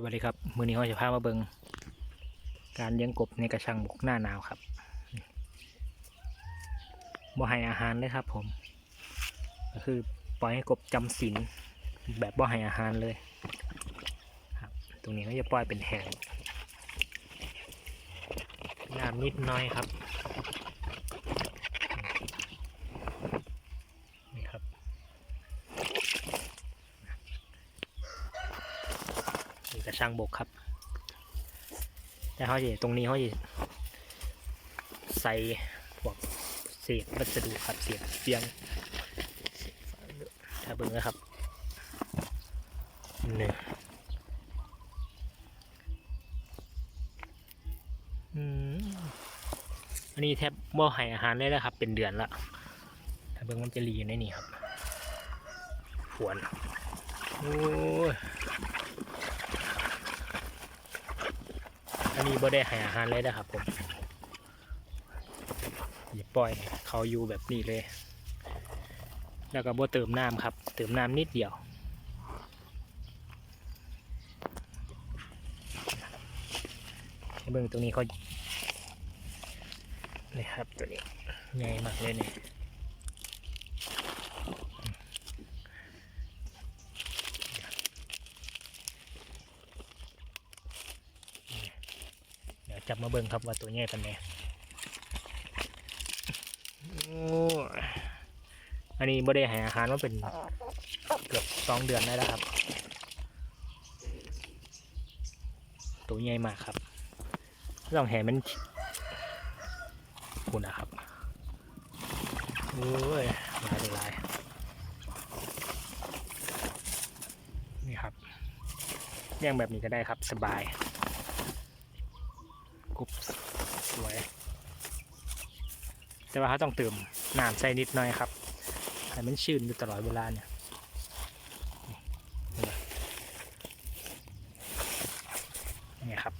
สวัสดีครับ มือนี้เราจะพามาเบิงการเลี้ยงกบในกระชังบกหน้าหนาวครับบ่ให้อาหารเลยครับ ผม ก็คือปล่อยให้กบจำศีลแบบบ่ให้อาหารเลยครับ ตรงนี้ก็จะปล่อยเป็นแหงน้ำนิดน้อยครับนี่ครับ นี่ กระช่างบกครับ แต่เขาจะตรงนี้เขาจะใส่พวกเศษวัสดุครับเศษเฟียงเศษฝาเนอะถ้าเบิ่งนะครับหนี่อืมอันนี้แทบบ่ให้อาหารเลยนะครับ เป็นเดือนละถ้าเบิ่งมันจะรีอยู่ในนี่ครับฝวนโอ้ย อั นี้บ่ได้ให้อาหารเลยนะครับผมอย่าปล่อยเขาอยู่แบบนี้เลย แล้วก็บ่เติมน้ำครับ เติมน้ำนิดเดียวให้เบิ่งตรงนี้เขานี่ครับตัวนี้ใหญ่มากเลยเนี่ยเดี๋ยว จับมาเบิ่งครับว่าตัวใหญ่ปานใดอันนี้บ่ได้ให้อาหารมาเป็นเกือบสองเดือนได้แล้วครับ ตัวใหญ่มากครับต้องแห่มันคุณนะครับโอ้ยหลายหลายนี่ครับเลี้ยงแบบนี้ก็ได้ครับสบาย กรุบสวย แต่ว่าเขาต้องเติมน้ำใส่นิดหน่อยครับให้มันชื้นอยู่ตลอดเวลาเนี่ยนี่ครับ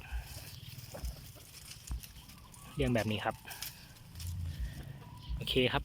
เลี้ยงแบบนี้ครับ โอเคครับ